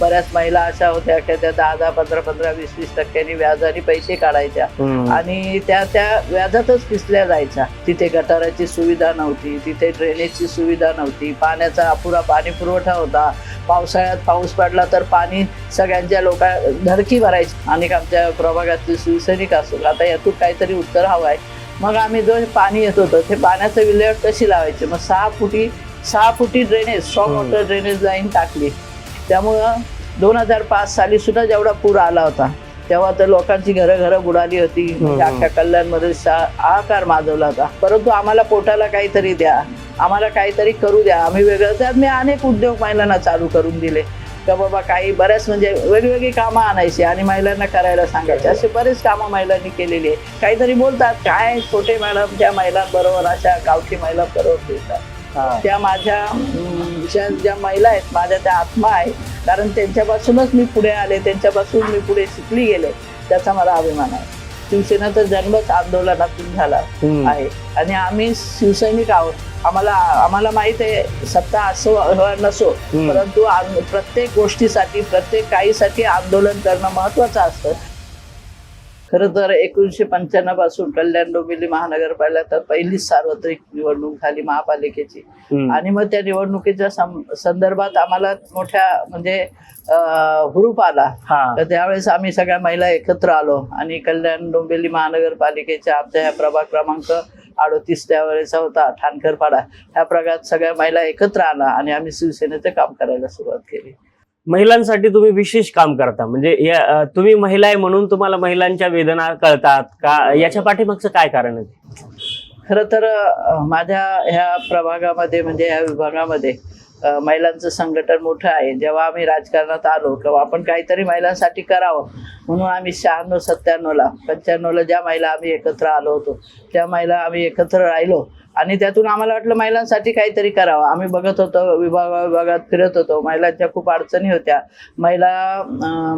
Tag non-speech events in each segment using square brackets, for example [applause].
बऱ्याच महिला अशा होत्या की त्या दहा दहा पंधरा पंधरा वीस वीस टक्क्यांनी व्याजाने पैसे काढायच्या. आणि त्या त्या व्याजातच पिसल्या जायच्या. तिथे गटाराची सुविधा नव्हती तिथे ड्रेनेजची सुविधा नव्हती पाण्याचा अपुरा पाणी पुरवठा होता. पावसाळ्यात पाऊस पडला तर पाणी सगळ्यांच्या लोका धडकी भरायची. आणि आमच्या प्रभागातले शिवसैनिक असो आता यातून काहीतरी उत्तर हवं आहे. मग आम्ही जो पाणी येत होतं ते पाण्याचं विल्हेवाट कशी लावायची? मग सहा फुटी सहा फुटी ड्रेनेज हम्म. वॉटर ड्रेनेज लाईन टाकली. त्यामुळं दोन हजार पाच साली सुद्धा जेवढा पूर आला होता तेव्हा तर लोकांची घरं घरं बुडाली होती. अख्ख्या कल्याणमध्ये सा- हाहाकार माजवला होता. परंतु आम्हाला पोटाला काहीतरी द्या आम्हाला काहीतरी करू द्या. आम्ही वेगळं त्यात मी अनेक उद्योग महिलांना चालू करून दिले. का बाबा काही बऱ्याच म्हणजे वेगवेगळी कामं आणायची आणि महिलांना करायला सांगायचे. असे बरेच कामं महिलांनी केलेली आहे काहीतरी बोलतात काय छोटे मॅडम त्या महिलांबरोबर अशा गावठी महिला बरोबर त्या माझ्या अं, ज्या महिला आहेत माझ्या त्या आत्मा आहे कारण त्यांच्यापासूनच मी पुढे आले त्यांच्यापासून मी पुढे शिकली गेले त्याचा मला अभिमान आहे. शिवसेनेचा जन्मच आंदोलनातून झाला आहे. आणि आम्ही शिवसैनिक आहोत. आम्हाला आम्हाला माहीत आहे सत्ता असो नसो. परंतु प्रत्येक गोष्टीसाठी प्रत्येक काहीसाठी आंदोलन करणं महत्वाचं असतं. खरं तर एकोणीसशे पंच्याण्णवपासून कल्याण डोंबिवली महानगरपालिका पहिलीच सार्वत्रिक निवडणूक झाली महापालिकेची. आणि मग त्या निवडणुकीच्या संदर्भात आम्हाला मोठ्या म्हणजे हुरूप आला. तर त्यावेळेस आम्ही सगळ्या महिला एकत्र आलो आणि कल्याण डोंबिवली महानगरपालिकेच्या आमच्या ह्या प्रभाग क्रमांक अडोतीस त्यावेळेचा होता ठाणकरपाडा ह्या प्रभागात सगळ्या महिला एकत्र आला आणि आम्ही शिवसेनेचं काम करायला सुरुवात केली. महिलांसाठी तुम्ही विशेष काम करता. म्हणजे या, तुम्ही महिला आहे म्हणून तुम्हाला महिलांच्या वेदना कळतात का? याच्या पाठीमागचं काय कारण आहे? खर तर माझ्या ह्या प्रभागामध्ये म्हणजे ह्या विभागामध्ये महिलांचं संघटन मोठं आहे. जेव्हा आम्ही राजकारणात आलो किंवा आपण काहीतरी महिलांसाठी करावं. म्हणून आम्ही शहाण्णव सत्त्याण्णवला पंच्याण्णवला ज्या महिला आम्ही एकत्र आलो होतो त्या महिला आम्ही एकत्र राहिलो. आणि त्यातून आम्हाला वाटलं महिलांसाठी काहीतरी करावं. आम्ही बघत होतो विभाग विभागात फिरत होतो. महिलांच्या खूप अडचणी होत्या. महिला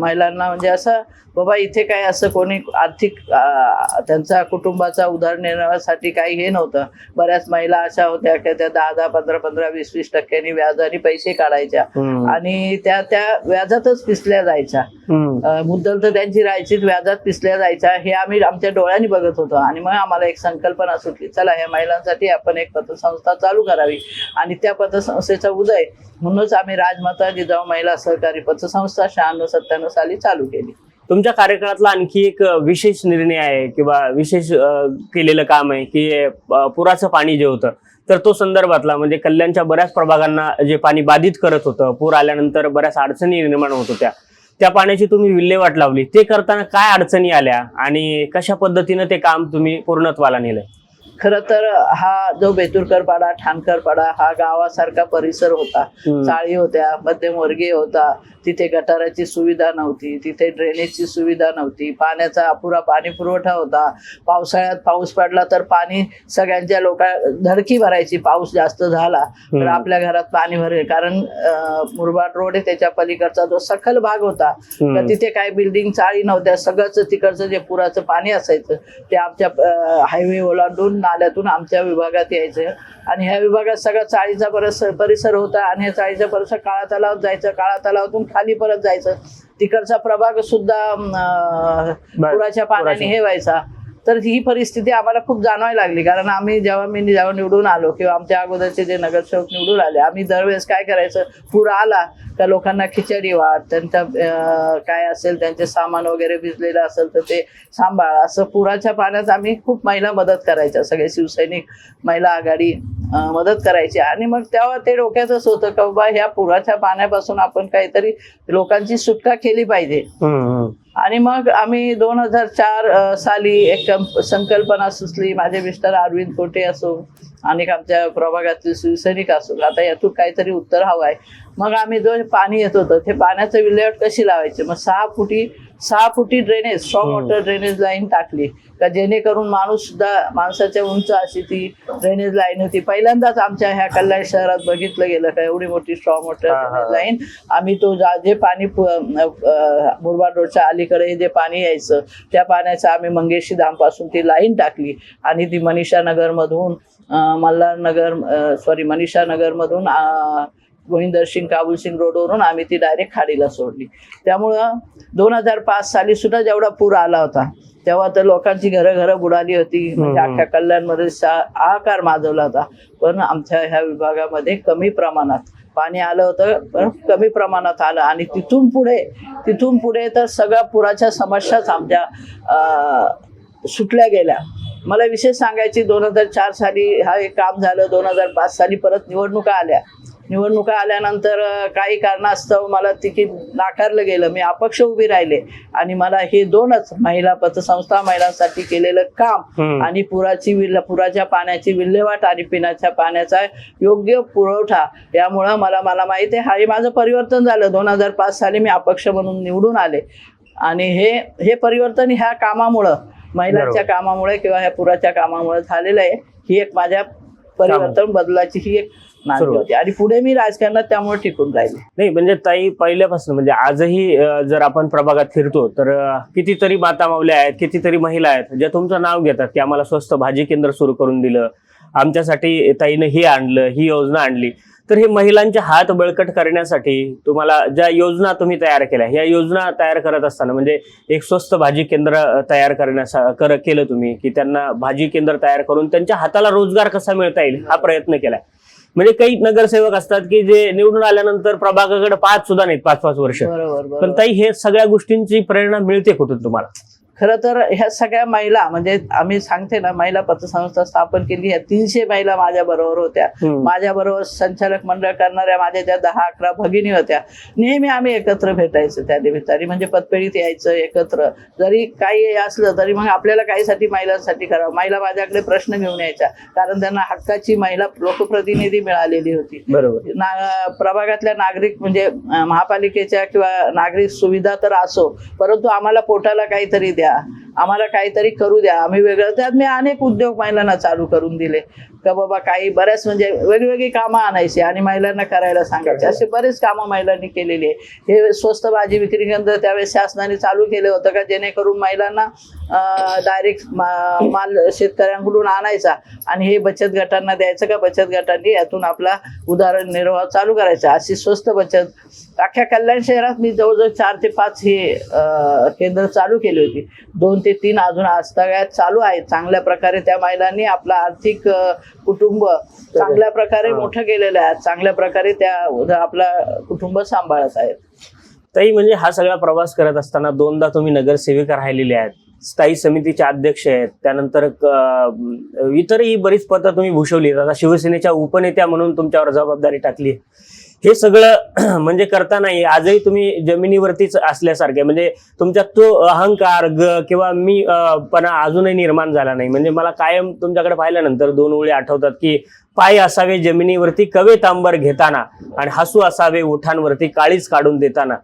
महिलांना म्हणजे असं बाबा इथे काय असं कोणी आर्थिक त्यांचा कुटुंबाचा उदाहरणासाठी काही हे नव्हतं. बऱ्याच महिला अशा होत्या की त्या दहा दहा पंधरा पंधरा वीस वीस टक्क्यांनी व्याजाने पैसे काढायच्या. आणि त्या त्या व्याजातच पिसल्या जायच्या. मुद्दल तर त्यांची राहायचीच व्याजात पिसल्या जायच्या. हे आम्ही आमच्या डोळ्यांनी बघत होतो. आणि मग आम्हाला एक संकल्पना सुटली. चला ह्या महिलांसाठी आपण एक पतसंस्था चालू करावी. आणि त्या पतसंस्थेचा उदय म्हणूनच आम्ही राजमाता जिजाऊ महिला सहकारी पतसंस्था शहाण्णव सत्त्याण्णव साली चालू केली. तुमच्या कार्यकाळातला आणखी एक विशेष निर्णय आहे किंवा विशेष केलेलं काम आहे की पुराचं पाणी जे होतं तर तो संदर्भातला म्हणजे कल्याणच्या बऱ्याच प्रभागांना जे पाणी बाधित करत होतं पूर आल्यानंतर बऱ्याच अडचणी निर्माण होत होत्या. त्या पाण्याची तुम्ही विल्हेवाट लावली. ते करताना काय अडचणी आल्या आणि कशा पद्धतीनं ते काम तुम्ही पूर्णत्वाला नेलं खरं तर हा जो बेतुरकर पाडा ठाणकर पाडा हा गावासारखा परिसर होता. चाळी होत्या मध्यमवर्गीय होता. तिथे गटाराची सुविधा नव्हती तिथे ड्रेनेजची सुविधा नव्हती. पाण्याचा अपुरा पाणी पुरवठा होता. पावसाळ्यात पाऊस पडला तर पाणी सगळ्यांच्या लोका धडकी भरायची पाऊस जास्त झाला तर. आपल्या घरात पाणी भरेल. कारण मुरबाड रोड आहे त्याच्या पलीकडचा जो सखल भाग होता. तर तिथे काही बिल्डिंग चाळी नव्हत्या. सगळंच तिकडचं जे पुराचं पाणी असायचं ते आमच्या हायवे ओलांडून नाल्यातून आमच्या विभागात यायचं. आणि ह्या विभागात सगळा चाळीचा परस परिसर होता आणि या चाळीचा परिसर काळा तलावात जायचं काळा तलावातून खाली परत जायचं. तिकडचा प्रभाग सुद्धा पुराच्या पाण्याने. हे व्हायचा तर ही परिस्थिती आम्हाला खूप जाणवायला लागली. कारण आम्ही जेव्हा मी जेव्हा निवडून आलो किंवा आमच्या अगोदरचे जे नगरसेवक निवडून आले आम्ही दरवेळेस काय करायचं? पूर आला त्या लोकांना खिचडी वाट त्यांच्या काय असेल त्यांचे सामान वगैरे भिजलेलं असेल तर ते सांभाळ. असं पुराच्या पाण्यात आम्ही खूप महिला मदत करायच्या. सगळे शिवसैनिक महिला आघाडी मदत करायची. आणि मग तेव्हा ते डोक्यातच होतं का बाबा ह्या पुराच्या पाण्यापासून आपण काहीतरी लोकांची सुटका केली पाहिजे. आणि मग आम्ही दोन हजार चार साली एक कंप- संकल्पना सुचली. माझे मिस्टर अरविंद कोटे असो आणि आमच्या प्रभागातील शिवसैनिक असो. आता यातून काहीतरी उत्तर हवं आहे. मग आम्ही जो पाणी येत होतं ते पाण्याचं विल्हेवाट कशी लावायची? मग सहा फुटी सहा फुटी drainage strong. Water drainage line टाकली का जेणेकरून माणूस सुद्धा माणसाच्या उंच अशी ती ड्रेनेज लाईन होती पहिल्यांदाच आमच्या ह्या कल्याण शहरात बघितलं गेलं का एवढी मोठी स्ट्रॉंग वॉटर. ड्रेनेज लाईन आम्ही तो जा- पाणी मुरबाड रोडच्या अलीकडे जे पाणी यायचं त्या पाण्याचं आम्ही मंगेशी पासून ती लाईन टाकली आणि ती मनीषा नगर मधून मल्हार नगर सॉरी मनीषा नगर गोविंदर सिंग काबुल सिंग रोडवरून आम्ही ती डायरेक्ट खाडीला सोडली. त्यामुळं दोन हजार पाच साली सुद्धा जेवढा पूर आला होता तेव्हा तर लोकांची घरं घरं बुडाली होती. म्हणजे. अख्ख्या कल्याणमध्ये हाहाकार माजवला होता. पण आमच्या ह्या विभागामध्ये कमी प्रमाणात पाणी आलं होतं पण कमी प्रमाणात आलं. आणि तिथून पुढे तिथून पुढे तर सगळ्या पुराच्या समस्याच आमच्या सुटल्या गेल्या. मला विशेष सांगायची दोन हजार चार साली हा एक काम झालं दोन हजार पाच साली परत निवडणुका आल्या. निवडणुका आल्यानंतर काही कारणास्तव मला तिकीट नाकारलं गेलं. मी अपक्ष उभी राहिले. आणि मला हे दोनच महिला पतसंस्था महिलांसाठी केलेलं काम. आणि पुराची विल्ह पुराच्या पाण्याची विल्हेवाट आणि पिण्याच्या पाण्याचा योग्य पुरवठा यामुळं मला मला माहिती आहे. हा हे माझं परिवर्तन झालं. दोन हजार पाच साली मी अपक्ष म्हणून निवडून आले. आणि हे हे परिवर्तन ह्या कामामुळं महिलांच्या कामामुळे किंवा ह्या पुराच्या कामामुळे झालेलं आहे. ही एक माझ्या परिवर्तन बदलाची ही एक होती. आणि पुढे मी राजकारणात त्यामुळे टिकून राहिले. नाही म्हणजे ताई पहिल्यापासून म्हणजे आजही जर आपण प्रभागात फिरतो तर कितीतरी माता माऊल्या आहेत कितीतरी महिला आहेत ज्या तुमचं नाव घेतात की आम्हाला स्वस्त भाजी केंद्र सुरू करून दिलं आमच्यासाठी ताईनं हे आणलं ही योजना आणली. तर हे महिलांचे हात बळकट करण्यासाठी तुम्हाला ज्या योजना तुम्ही तयार केल्या या योजना तयार करत असताना म्हणजे एक स्वस्त भाजी केंद्र तयार करण्यासा कर केलं तुम्ही की त्यांना भाजी केंद्र तयार करून त्यांच्या हाताला रोजगार कसा मिळता येईल हा प्रयत्न केलाय म्हणजे काही नगरसेवक असतात की जे निवडून आल्यानंतर प्रभागाकडे पाच सुद्धा नाहीत पाच पाच वर्ष बरोबर. पण ताई हे सगळ्या गोष्टींची प्रेरणा मिळते कुठून तुम्हाला? खरं तर ह्या सगळ्या महिला म्हणजे आम्ही सांगते ना महिला पतसंस्था स्थापन केली ह्या तीनशे महिला माझ्या बरोबर होत्या. माझ्या बरोबर संचालक मंडळ करणाऱ्या माझ्या ज्या दहा अकरा भगिनी होत्या. नेहमी आम्ही एकत्र भेटायचो त्या निमित्ताने. म्हणजे पतपेढीत यायचं एकत्र. जरी काही असलं तरी मग आपल्याला काहीसाठी महिलांसाठी करावं. महिला माझ्याकडे प्रश्न घेऊन यायच्या. कारण त्यांना हक्काची महिला लोकप्रतिनिधी मिळालेली होती. बरोबर. ना प्रभागातल्या नागरिक म्हणजे महापालिकेच्या किंवा नागरिक सुविधा तर असो परंतु आम्हाला पोटाला काहीतरी द्या. आम्हाला काहीतरी करू द्या. आम्ही वेगळं त्यात मी अनेक उद्योग महिलांना चालू करून दिले. का बाबा काही बऱ्याच म्हणजे वेगवेगळी कामं आणायची आणि महिलांना करायला सांगायचे. असे बरेच कामं महिलांनी केलेली आहे. हे स्वस्त भाजी विक्री केंद्र त्यावेळेस शासनाने चालू केलं होतं का जेणेकरून महिलांना डायरेक्ट माल शेतकऱ्यांकडून आणायचा आणि हे बचत गटांना द्यायचं का? बचत गटांनी यातून आपला उदाहरणनिर्वाह चालू करायचा. अशी स्वस्त बचत. अख्ख्या कल्याण शहरात मी जवळजवळ चार ते पाच हे केंद्र चालू केली होती. दोन ते तीन अजून आजतागायत चालू आहेत. चांगल्या प्रकारे त्या महिलांनी आपला आर्थिक कुटुंब चांगल्या प्रकारे. मोठं केलेलं आहे चांगल्या प्रकारे त्या आपला कुटुंब सांभाळत आहेत ताई म्हणजे हा सगळा प्रवास करत असताना दोनदा तुम्ही नगरसेविका राहिलेले आहेत स्थायी समितीचे अध्यक्ष आहेत त्यानंतर इतरही बरीच पदं तुम्ही भूषवली. आता शिवसेनेच्या उपनेत्या म्हणून तुमच्यावर जबाबदारी टाकली. हे सगळं [clears throat] म्हणजे करतानाही आजही तुम्ही जमिनीवरतीच असल्यासारखे म्हणजे तुमच्यात तो अहंकार ग किंवा मी पणा अजूनही निर्माण झाला नाही. म्हणजे मला कायम तुमच्याकडे पाहिल्यानंतर दोन ओळी आठवतात की पाय असावे जमिनीवरती कवे तांबर घेताना आणि हसू असावे ओठांवरती काळीच काढून देताना.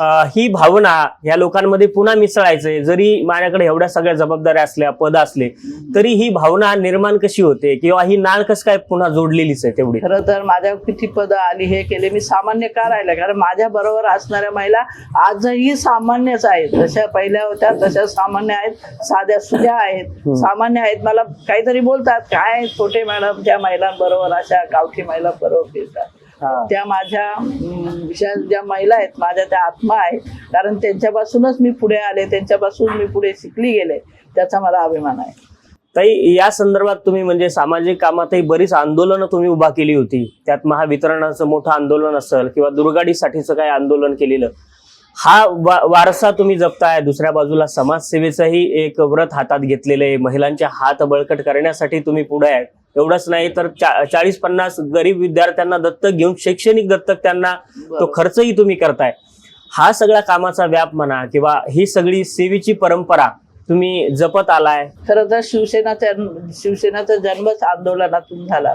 ही भावना ह्या लोकांमध्ये पुन्हा मिसळायचंय. जरी माझ्याकडे एवढ्या सगळ्या जबाबदाऱ्या असल्या पद असले तरी ही भावना निर्माण कशी होते? किंवा ही नाळ कसं काय पुन्हा जोडलेलीच आहे तेवढी? खरं तर माझ्या किती पदं आली हे केले मी सामान्य का राहिलं? कारण माझ्या बरोबर असणाऱ्या महिला आजही सामान्यच आहेत. जशा पहिल्या होत्या तशा सामान्य आहेत साध्या सुध्या आहेत. सामान्य आहेत मला काहीतरी बोलतात. काय छोटे मॅडम त्या महिलांबरोबर अशा गावठी महिला बरोबर फिरतात. त्या माझ्या अं, विशा ज्या महिला आहेत माझ्या त्या आत्मा आहेत. कारण त्यांच्यापासूनच मी पुढे आले त्यांच्यापासून मी पुढे शिकली गेले. त्याचा मला अभिमान आहे. ताई या संदर्भात तुम्ही म्हणजे सामाजिक कामातही बरीच आंदोलनं तुम्ही उभा केली होती. त्यात महावितरणाचं मोठं आंदोलन असेल किंवा दुर्गाडीसाठीचं काही आंदोलन केलेलं. हा वा- वारसा तुम्ही जपताय दुसऱ्या बाजूला समाजसेवेचंही एक व्रत हातात घेतलेलं आहे. महिलांचे हात बळकट करण्यासाठी तुम्ही पुढे आहे एवढंच नाही तर चा- चाळीस पन्नास गरीब विद्यार्थ्यांना दत्तक घेऊन शैक्षणिक दत्तक त्यांना तो. खर्चही तुम्ही करताय हा सगळा कामाचा व्याप म्हणा किंवा ही सगळी सेवेची परंपरा तुम्ही जपत आलाय. खरं तर शिवसेनाच्या शिवसेनाचा जन्मच आंदोलनातून झाला.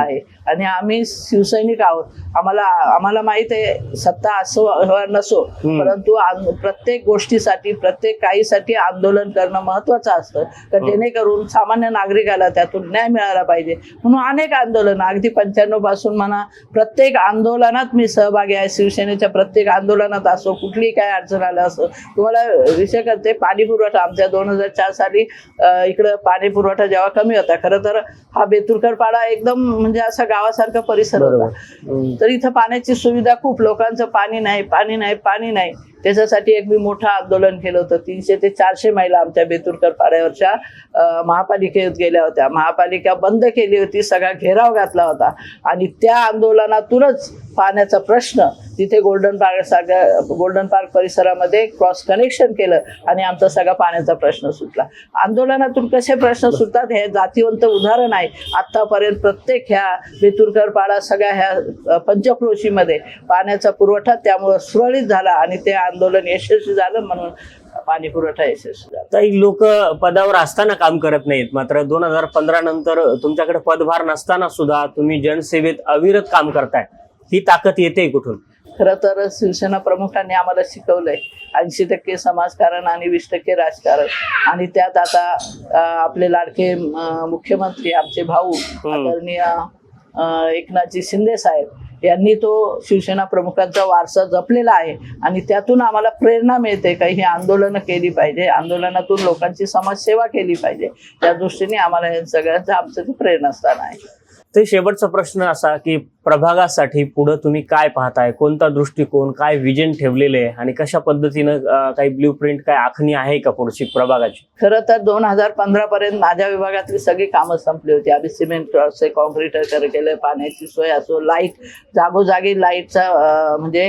आहे. आणि आम्ही शिवसैनिक आहोत. आम्हाला आम्हाला माहीत आहे सत्ता असो नसो. परंतु प्रत्येक गोष्टीसाठी प्रत्येक काहीसाठी आंदोलन करणं महत्वाचं असतं. तर जेणेकरून सामान्य नागरिकाला त्यातून न्याय मिळाला पाहिजे. म्हणून अनेक आंदोलन अगदी पंच्याण्णवपासून म्हणा प्रत्येक आंदोलनात मी सहभागी आहे. शिवसेनेच्या प्रत्येक आंदोलनात असो कुठलीही काय अडचण आलं असो तुम्हाला विषय करते पाणी पुरवठा आमच्या दोन हजार चार साली इकडं पाणी पुरवठा जेव्हा कमी होता खरं तर हा बेतुरकर पाडा एकदम म्हणजे असा गावासारखा परिसर होता. तर इथं पाण्याची सुविधा खूप लोकांचं पाणी नाही पाणी नाही पाणी नाही. त्याच्यासाठी एक मी मोठं आंदोलन केलं होतं. तीनशे ते चारशे महिला आमच्या बेतुरकर पाड्यावरच्या महापालिकेत गेल्या होत्या. महापालिका बंद केली होती सगळा घेराव घातला होता. आणि त्या आंदोलनातूनच पाण्याचा प्रश्न तिथे गोल्डन पार्क सगळ्या गोल्डन पार्क परिसरामध्ये क्रॉस कनेक्शन केलं आणि आमचा सगळा पाण्याचा प्रश्न सुटला. आंदोलनातून कसे प्रश्न सुटतात हे जातीवंत उदाहरण आहे. आत्तापर्यंत प्रत्येक ह्या बेतुरकर पाडा सगळ्या ह्या पंचक्रोशीमध्ये पाण्याचा पुरवठा त्यामुळं सुरळीत झाला आणि ते आंदोलन यशस्वी झालं म्हणून पाणी पुरवठा यशस्वी झाला. काही लोक पदावर असताना काम करत नाहीत. मात्र दोन हजार पंधरा नंतर तुमच्याकडे पदभार नसताना सुद्धा तुम्ही जनसेवेत अविरत काम करताय. ही ताकद येते कुठून? खरं तर शिवसेना प्रमुखांनी आम्हाला शिकवलंय. ऐंशी टक्के समाजकारण आणि वीस टक्के राजकारण. आणि त्यात आता आपले लाडके मुख्यमंत्री आमचे भाऊ आदरणीय एकनाथजी शिंदे साहेब यांनी तो शिवसेना प्रमुखांचा वारसा जपलेला आहे आणि त्यातून आम्हाला प्रेरणा मिळते काही ही आंदोलनं केली पाहिजे आंदोलनातून लोकांची समाजसेवा केली पाहिजे. त्या दृष्टीने आम्हाला या सगळ्यांचं आमचं प्रेरणास्थान आहे. ते शेवटचा प्रश्न असा की प्रभागासाठी पुढे तुम्ही काय पाहताय? कोणता दृष्टिकोन काय विजन ठेवलेले आहे? आणि कशा पद्धतीनं काही ब्ल्यू प्रिंट काय आखणी आहे का पुढची प्रभागाची? खरं तर दोन हजार पंधरा पर्यंत माझ्या विभागातली सगळी कामं संपली होती. आम्ही सिमेंट असे कॉन्क्रीटर कर केलं पाण्याची सोय असो लाइट जागोजागी लाईटचा म्हणजे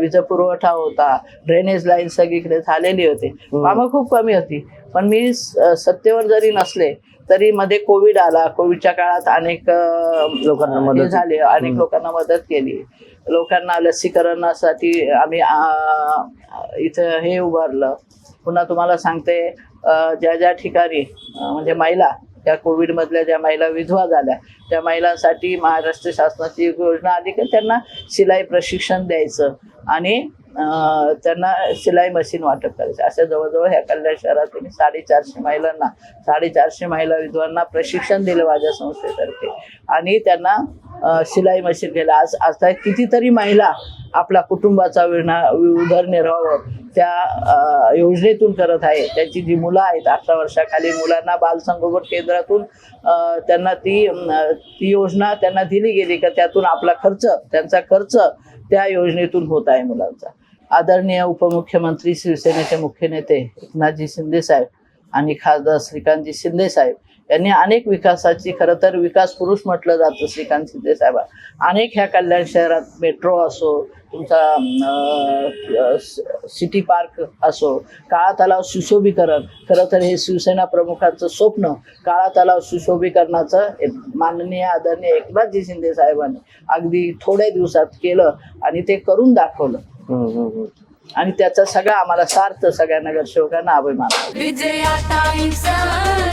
वीज पुरवठा होता. ड्रेनेज लाईन सगळीकडे झालेली होती. कामं खूप कमी होती. पण मी सत्तेवर जरी नसले तरी मध्ये कोविड आला. कोविडच्या काळात अनेक लोकांना मदत- झाले. अनेक. लोकांना मदत केली. लोकांना लसीकरणासाठी आम्ही इथं हे उभारलं. पुन्हा तुम्हाला सांगते ज्या ज्या ठिकाणी म्हणजे महिला त्या कोविडमधल्या ज्या महिला विधवा झाल्या त्या महिलांसाठी महाराष्ट्र शासनाची योजना आली की त्यांना शिलाई प्रशिक्षण द्यायचं. आणि त्यांना शिलाई मशीन वाटप करायचं. अशा जवळजवळ ह्या कल्याण शहरात मी साडेचारशे महिलांना साडेचारशे महिला विधवांना प्रशिक्षण दिलं माझ्या संस्थेतर्फे. आणि त्यांना शिलाई मशीन केलं. आज आता कितीतरी महिला आपला कुटुंबाचा विना उदरनिर्वाह त्या योजनेतून करत आहे. त्यांची जी मुलं आहेत अठरा वर्षाखाली मुलांना बालसंगोपन केंद्रातून त्यांना ती ती योजना त्यांना दिली गेली का त्यातून आपला खर्च त्यांचा खर्च त्या योजनेतून होत आहे मुलांचा. आदरणीय उपमुख्यमंत्री शिवसेनेचे मुख्य नेते एकनाथजी शिंदे साहेब आणि खासदार श्रीकांतजी शिंदे साहेब यांनी अनेक विकासाची खरं तर विकास पुरुष म्हटलं जातं श्रीकांत शिंदे साहेब अनेक ह्या कल्याण शहरात मेट्रो असो तुमचा सिटी पार्क असो काळा तलाव सुशोभीकरण खरं तर हे शिवसेना प्रमुखांचं स्वप्न काळा तलाव सुशोभीकरणाचं एक माननीय आदरणीय एकनाथजी शिंदे साहेबांनी अगदी थोड्या दिवसात केलं आणि ते करून दाखवलं. आणि त्याचा सगळा आम्हाला सार्थ सगळ्या नगरसेवकांना अभिमान आहे. विजयाताईचं